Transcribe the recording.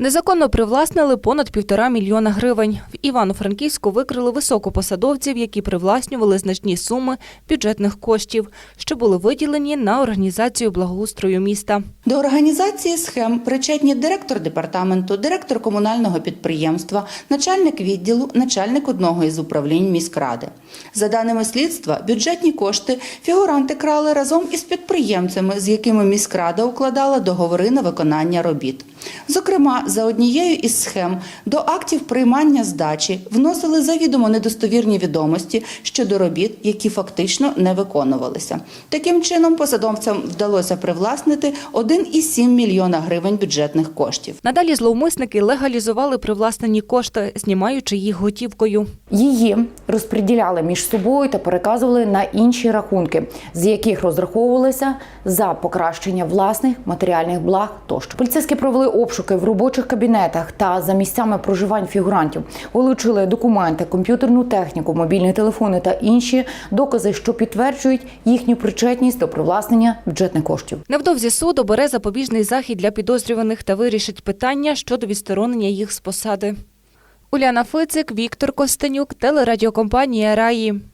Незаконно привласнили понад півтора мільйона гривень. В Івано-Франківську викрили високопосадовців, які привласнювали значні суми бюджетних коштів, що були виділені на організацію благоустрою міста. До організації схем причетні директор департаменту, директор комунального підприємства, начальник відділу, начальник одного із управлінь міськради. За даними слідства, бюджетні кошти фігуранти крали разом із підприємцями, з якими міськрада укладала договори на виконання робіт. Зокрема, за однією із схем до актів приймання здачі вносили завідомо недостовірні відомості щодо робіт, які фактично не виконувалися. Таким чином, посадовцям вдалося привласнити 1,7 мільйона гривень бюджетних коштів. Надалі зловмисники легалізували привласнені кошти, знімаючи їх готівкою. Її розподіляли між собою та переказували на інші рахунки, з яких розраховувалися за покращення власних матеріальних благ тощо. Поліцейські провели обшуки в робочих кабінетах та за місцями проживань фігурантів. Вилучили документи, комп'ютерну техніку, мобільні телефони та інші докази, що підтверджують їхню причетність до привласнення бюджетних коштів. Невдовзі суд обере запобіжний захід для підозрюваних та вирішить питання щодо відсторонення їх з посади. Уляна Фицик, Віктор Костенюк, телерадіокомпанія Раї.